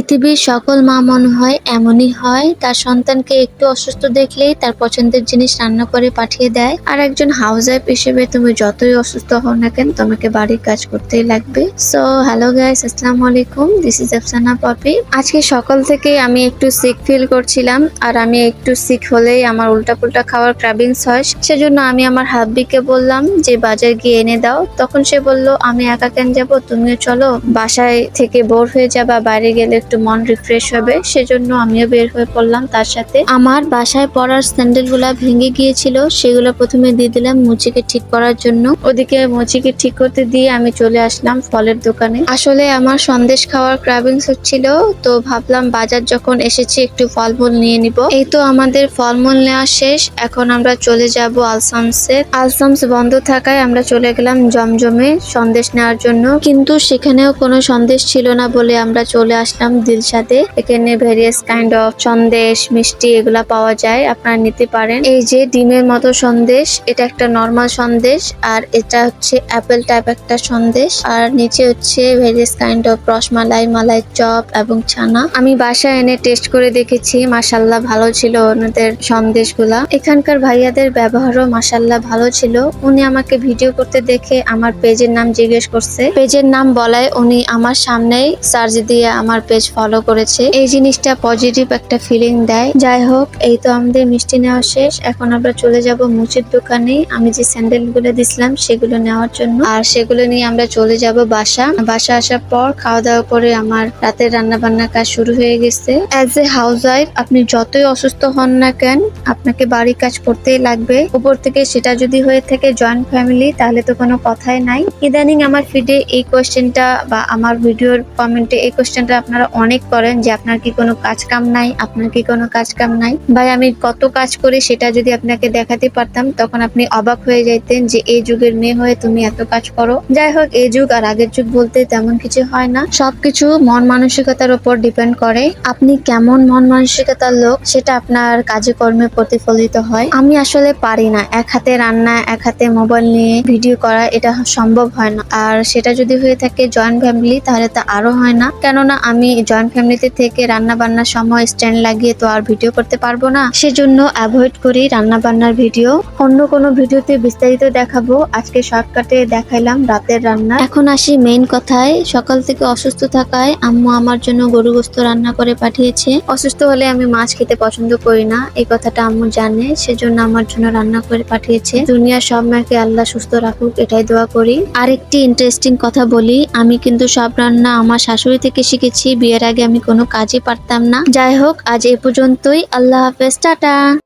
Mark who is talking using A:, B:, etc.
A: পৃথিবীর সকল মা মনে হয় এমনই হয়। তার সন্তানকে একটু অসুস্থ দেখলেই তার পছন্দের জিনিস রান্না করে পাঠিয়ে দেয়। আর একজন হাউস ওয়াইফ হিসেবে তুমি যতই অসুস্থ হও না কেন, তোমাকে বাড়ির কাজ করতেই লাগবে। সো হ্যালো গাইস আসসালামু আলাইকুম। দিস ইজ আফসানা পপি আজকে সকাল থেকে আমি একটু সিক ফিল করছিলাম, আর আমি একটু সিক হলেই আমার উল্টাপুল্টা খাওয়ার ক্রাবিংস হয়। সেজন্য আমি আমার হাব্বিকে বললাম যে, বাজার গিয়ে এনে দাও। তখন সে বলল, আমি একা কেন যাব? তুমিও চলো। বাসায় থেকে বোর হয়ে যাবা, বাইরে গেলে একটু মন রিফ্রেশ হবে, সেজন্য আমিও বের হয়ে পড়লাম তার সাথে। আমার বাসায় পড়ার স্যান্ডেলগুলা ভেঙে গিয়েছিল, সেগুলো প্রথমে দিয়ে দিলাম মুচিকে ঠিক করার জন্য। ওদিকে মুচিকে ঠিক করতে দিয়ে আমি চলে আসলাম ফলের দোকানে। আসলে আমার সন্দেশ খাওয়ার ক্রাভিংস হচ্ছিল, তো ভাবলাম বাজার যখন এসেছি একটু ফলমূল নিয়ে নিব। এই তো আমাদের ফলমূল নেওয়া শেষ, এখন আমরা চলে যাব আলসামসে। আলসামস বন্ধ থাকায় আমরা চলে গেলাম জমজমে সন্দেশ নেওয়ার জন্য, কিন্তু সেখানেও কোনো সন্দেশ ছিল না বলে আমরা চলে আসলাম দিলশাদে এখানে ভেরিয়াস কাইন্ড অফ সন্দেশ, মিষ্টি এগুলা পাওয়া যায়, আপনারা নিতে পারেন। এই যে ডিমের মতো সন্দেশ, এটা একটা নর্মাল সন্দেশ, আর এটা হচ্ছে অ্যাপেল টাইপ একটা সন্দেশ, আর নিচে হচ্ছে various kind of rasmalai, malai chop এবং ছানা। আমি বাসায় এনে টেস্ট করে দেখেছি মাসাল্লাহ ভালো ছিল ওনাদের সন্দেশগুলা। এখানকার ভাইয়াদের ব্যবহারও মাসাল্লাহ ভালো ছিল। উনি আমাকে ভিডিও করতে দেখে আমার পেজের নাম জিজ্ঞেস করছে। পেজের নাম বলায় উনি আমার সামনেই সার্চ দিয়ে আমার পেজ ফলো করেছে। এই জিনিসটা পজিটিভ একটা ফিলিং দেয়। যাই হোক, এই তো আমাদের মিষ্টি নেওয়া শেষ। এখন আমরা চলে যাব মুচির দোকানে। আমি যে স্যান্ডেলগুলো দিছিলাম, সেগুলো নেওয়ার জন্য। আর সেগুলো নিয়ে আমরা চলে যাব বাসা। বাসা আসার পর খাওয়া দাওয়া করে আমার রাতের রান্না বান্না কাজ শুরু হয়ে গেছে। অ্যাজ এ হাউস ওয়াইফ আপনি যতই অসুস্থ হন না কেন, আপনাকে বাড়ির কাজ করতেই লাগবে। উপর থেকে সেটা যদি হয়ে থাকে জয়েন্ট ফ্যামিলি তাহলে তো কোনো কথাই নাই। ইদানিং আমার ফিডে এই কোয়েশ্চেনটা বা আমার ভিডিওর কমেন্টে এই কোয়েশ্চেনটা আপনারা অনেক করেন যে আপনার কি কোনো কাজ কাম নাই, আপনার কি কোনো কাজ কাম নাই? ভাই, আমি কত কাজ করি সেটা যদি আপনাকে দেখাতে পারতাম, তখন আপনি অবাক হয়ে যাইতেন যে এই যুগের মেয়ে হয়ে তুমি এত কাজ করো। যাই হোক, এই যুগ আর আগের যুগ বলতে তেমন কিছু হয় না। সবকিছু মন মানসিকতার উপর ডিপেন্ড করে। আপনি কেমন মন মানসিকতার লোক, সেটা আপনার কাজে কর্মে প্রতিফলিত হয়। আমি আসলে পারি না এক হাতে রান্না, এক হাতে মোবাইল নিয়ে ভিডিও করা, এটা সম্ভব হয় না। আর সেটা যদি হয়ে থাকে জয়েন্ট ফ্যামিলি, তাহলে তা আরও হয় না। কেননা আমি জয়েন্ট ফ্যামিলিতে থেকে রান্না বান্নার সময় স্ট্যান্ড লাগিয়ে তো আর ভিডিও করতে পারব না। সেজন্য অ্যাভয়েড করি রান্না বান্নার ভিডিও অন্য কোনো ভিডিওতে বিস্তারিত দেখাবো। আজকে শর্টকাটে দেখাইলাম রাতের রান্না। এখন আসি মেইন কথায়। সকাল থেকে অসুস্থ থাকায় আম্মু আমার জন্য গরু গোস্ত রান্না করে পাঠিয়েছে। অসুস্থ হলে আমি মাছ খেতে পছন্দ করি না। এই কথাটা আম্মু জানে, সেজন্য আমার জন্য রান্না করে পাঠিয়েছে। দুনিয়ার সব মাকে আল্লাহ সুস্থ রাখুক, এটাই দোয়া করি। আরেকটি ইন্টারেস্টিং কথা বলি, আমি কিন্তু সব রান্না আমার শাশুড়ি থেকে শিখেছি বিয়ের আগে আমি কোনো কাজই পারতাম না। যাই হোক, আজ এ পর্যন্তই। আল্লাহ হাফেজ, টাটা।